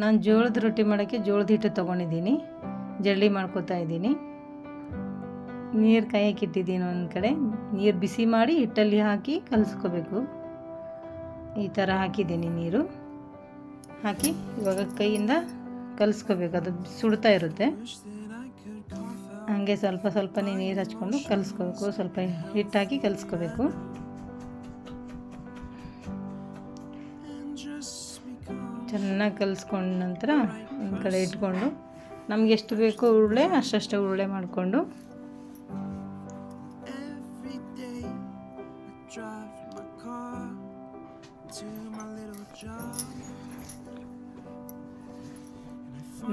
ನಾನು ಜೋಳದ ರೊಟ್ಟಿ ಮಾಡೋಕ್ಕೆ ಜೋಳದ ಹಿಟ್ಟು ತೊಗೊಂಡಿದ್ದೀನಿ. ಜಳ್ಳಿ ಮಾಡ್ಕೊತಾ ಇದ್ದೀನಿ. ನೀರು ಕಾಯಕ್ಕೆ ಇಟ್ಟಿದ್ದೀನಿ ಒಂದು ಕಡೆ. ನೀರು ಬಿಸಿ ಮಾಡಿ ಹಿಟ್ಟಲ್ಲಿ ಹಾಕಿ ಕಲಸ್ಕೋಬೇಕು. ಈ ಥರ ಹಾಕಿದ್ದೀನಿ ನೀರು. ಹಾಕಿ ಇವಾಗ ಕೈಯಿಂದ ಕಲಿಸ್ಕೋಬೇಕು. ಅದು ಸುಡ್ತಾ ಇರುತ್ತೆ. ಹಾಗೆ ಸ್ವಲ್ಪ ಸ್ವಲ್ಪನೇ ನೀರು ಹಚ್ಕೊಂಡು ಕಲಿಸ್ಕೋಬೇಕು. ಸ್ವಲ್ಪ ಹಿಟ್ಟು ಹಾಕಿ ಕಲಿಸ್ಕೋಬೇಕು. ಚೆನ್ನಾಗಿ ಕಲಿಸ್ಕೊಂಡ ನಂತರ ಒಂದು ಕಡೆ ಇಟ್ಕೊಂಡು ನಮ್ಗೆ ಎಷ್ಟು ಬೇಕೋ ಉರುಳೆ ಅಷ್ಟಷ್ಟು ಉರುಳೆ ಮಾಡಿಕೊಂಡು.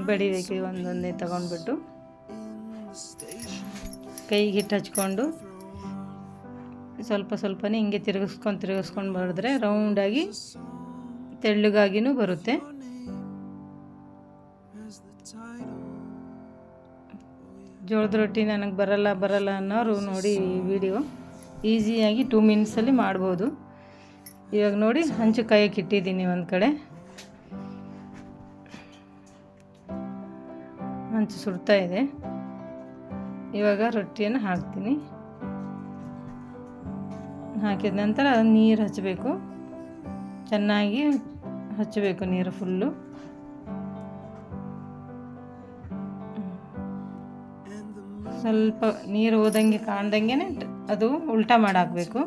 ಬಡಿಬೇಕು ಒಂದೊಂದೇ ತಗೊಂಡ್ಬಿಟ್ಟು ಕೈಗೆ ಹಿಟ್ಟು ಹಚ್ಕೊಂಡು ಸ್ವಲ್ಪ ಸ್ವಲ್ಪನೇ ಹಿಂಗೆ ತಿರುಗಿಸ್ಕೊಂಡು ತಿರುಗಿಸ್ಕೊಂಡು ಬರೆದ್ರೆ ರೌಂಡಾಗಿ ತೆಳ್ಳಗಾಗಿನೂ ಬರುತ್ತೆ. ಜೋಳದ ರೊಟ್ಟಿ ನನಗೆ ಬರಲ್ಲ ಬರಲ್ಲ ಅನ್ನೋರು ನೋಡಿ ಈ ವಿಡಿಯೋ. ಈಸಿಯಾಗಿ ಟೂ ಮಿನಿಟ್ಸಲ್ಲಿ ಮಾಡ್ಬೋದು. ಇವಾಗ ನೋಡಿ ಹಂಚು ಕಾಯಕ್ಕೆ ಇಟ್ಟಿದ್ದೀನಿ ಒಂದು ಕಡೆ. ಹಂಚು ಸುಡ್ತಾ ಇದೆ. ಇವಾಗ ರೊಟ್ಟಿಯನ್ನು ಹಾಕ್ತೀನಿ. ಹಾಕಿದ ನಂತರ ನೀರು ಹಚ್ಚಬೇಕು. ಚೆನ್ನಾಗಿ ಹಚ್ಚಬೇಕು ನೀರು ಫುಲ್ಲು. ಸ್ವಲ್ಪ ನೀರು ಹೋದಂಗೆ ಕಾಣ್ದಂಗೆ ಅದು ಉಲ್ಟಾ ಮಾಡಾಕ್ಬೇಕು.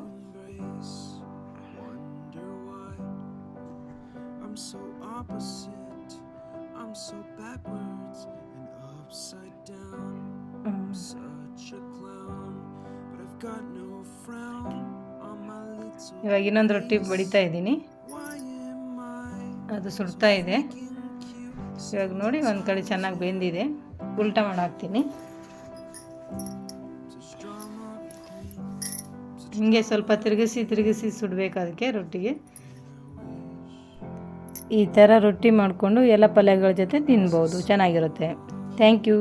Mm. ಇವಾಗ ಇನ್ನೊಂದು ರೊಟ್ಟಿ ಬಡಿತಾ ಇದ್ದೀನಿ. ಅದು ಸುಡ್ತಾ ಇದೆ? ಇವಾಗ ನೋಡಿ ಒಂದು ಕಡೆ ಚೆನ್ನಾಗಿ ಬೆಂದಿದೆ. ಉಲ್ಟಾ ಮಾಡಾಕ್ತೀನಿ. ಹಿಂಗೆ ಸ್ವಲ್ಪ ತಿರುಗಿಸಿ ತಿರುಗಿಸಿ ಸುಡಬೇಕು ಅದಕ್ಕೆ ರೊಟ್ಟಿಗೆ. ಈ ಥರ ರೊಟ್ಟಿ ಮಾಡಿಕೊಂಡು ಎಲ್ಲ ಪಲ್ಯಗಳ ಜೊತೆ ತಿನ್ಬೋದು. ಚೆನ್ನಾಗಿರುತ್ತೆ. Thank you